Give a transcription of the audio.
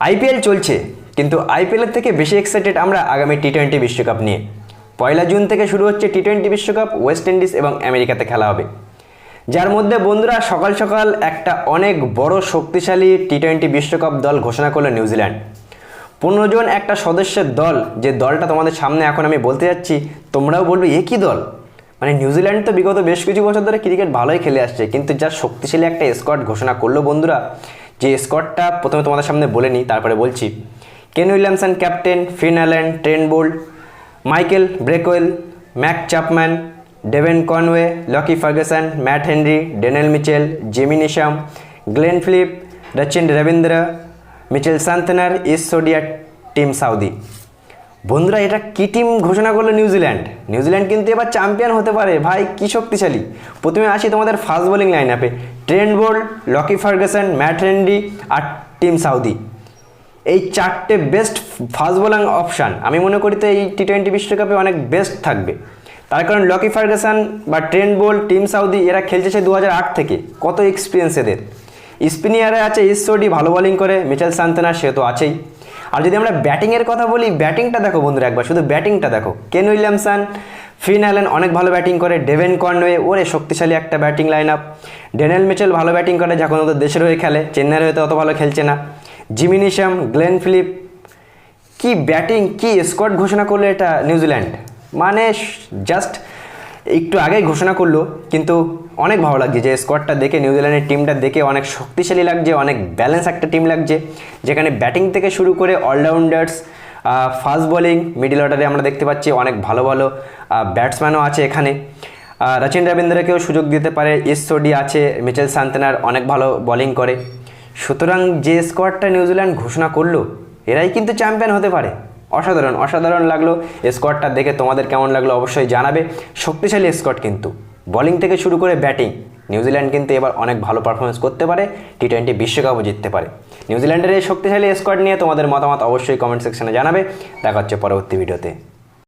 IPL চলছে, কিন্তু আইপিএলের থেকে বেশি এক্সাইটেড আমরা আগামী টি টোয়েন্টি বিশ্বকাপ নিয়ে। পয়লা জুন থেকে শুরু হচ্ছে টি টোয়েন্টি বিশ্বকাপ ওয়েস্ট ইন্ডিজ এবং আমেরিকাতে খেলা হবে। যার মধ্যে বন্ধুরা সকাল সকাল একটা অনেক বড় শক্তিশালী টি টোয়েন্টি বিশ্বকাপ দল ঘোষণা করল নিউজিল্যান্ড পনেরো জন একটা সদস্যের দল, যে দলটা তোমাদের সামনে এখন আমি বলতে যাচ্ছি, তোমরাও বলবে, এ কী দল? মানে নিউজিল্যান্ড তো বিগত বেশ কিছু বছর ধরে ক্রিকেট ভালোই খেলে আসছে, কিন্তু যা শক্তিশালী একটা স্কোয়াড ঘোষণা করল বন্ধুরা যে স্কোয়াডটা প্রথমে তোমাদের সামনে বলে নিই, তারপরে বলছি। Kane Williamson, captain Finn Allen, Trent Boult Michael Bracewell, Mark Chapman Devon Conway, Lockie Ferguson, Matt Henry Daryl Mitchell, Jimmy Neesham, Glenn Philip, Rachin Ravindra, Mitchell Santner, Ish Sodhi Tim Southee. বন্ধুরা, এটা কি team ঘোষণা করল New Zealand New Zealand কিন্তু এবার champion হতে পারে। ভাই, কি শক্তিশালী। প্রথমে আসি তোমাদের ফাস্ট বোলিং লাইন আপে Trent Boult Lockie Ferguson Matt Henry আর টিম সাউদি এই চারটে বেস্ট ফাস্ট বোলিং অপশান আমি মনে করি তো এই টি টোয়েন্টি বিশ্বকাপে অনেক বেস্ট থাকবে। তার কারণ লকি ফার্গুসন বা ট্রেন্ড বোল্ড টিম সাউদি এরা খেলছে সে দু থেকে। কত এক্সপিরিয়েন্স এদের। স্পিনিয়ারে আছে ইসোডি ভালো বোলিং করে। মিচেল সান্তনা সে তো আছেই। আর যদি আমরা ব্যাটিংয়ের কথা বলি ব্যাটিংটা দেখো বন্ধুরা একবার, শুধু ব্যাটিংটা দেখো। কেন উইলিয়ামসন ফিন অ্যালেন অনেক ভালো ব্যাটিং করে ডেভেন কর্নওয়ে ওরে শক্তিশালী একটা batting line up Daryl Mitchell ভালো ব্যাটিং করে যখন ওদের দেশের হয়ে খেলে, চেন্নাইয়ের হয়ে তো অত ভালো খেলছে না। জিমি নিশাম গ্লেন ফিলিপ কি ব্যাটিং কি স্কোয়াড ঘোষণা করল এটা নিউজিল্যান্ড মানে জাস্ট একটু আগেই ঘোষণা করল, কিন্তু অনেক ভালো লাগছে যে স্কোয়াডটা দেখে নিউজিল্যান্ডের টিমটা দেখে অনেক শক্তিশালী লাগছে, অনেক ব্যালেন্স একটা টিম লাগছে। যেখানে ব্যাটিং থেকে শুরু করে অলরাউন্ডার্স ফাস্ট বোলিং মিডিল অর্ডারে আমরা দেখতে পাচ্ছি অনেক ভালো ভালো ব্যাটসম্যানও আছে এখানে। রচিন রবীন্দ্রকেও সুযোগ দিতে পারে ইসোডি আছে, মিচেল সান্তনার অনেক ভালো বোলিং করে। সুতরাং যে স্কোয়াডটা নিউজিল্যান্ড ঘোষণা করল, এরাই কিন্তু চ্যাম্পিয়ন হতে পারে। অসাধারণ অসাধারণ লাগল। স্কোয়াডটা দেখে তোমাদের কেমন লাগল অবশ্যই জানাবে। শক্তিশালী স্কোয়াড কিন্তু। বোলিং থেকে শুরু করে ব্যাটিং নিউজিল্যান্ড কিন্তু এবার অনেক ভালো পারফরমেন্স করতে পারে টি টোয়েন্টি বিশ্বকাপও জিততে পারে। নিউজিল্যান্ডের এই শক্তিশালী স্কোয়াড নিয়ে তোমাদের মতামত অবশ্যই কমেন্ট সেকশনে জানাবে। দেখা হচ্ছে পরবর্তী ভিডিওতে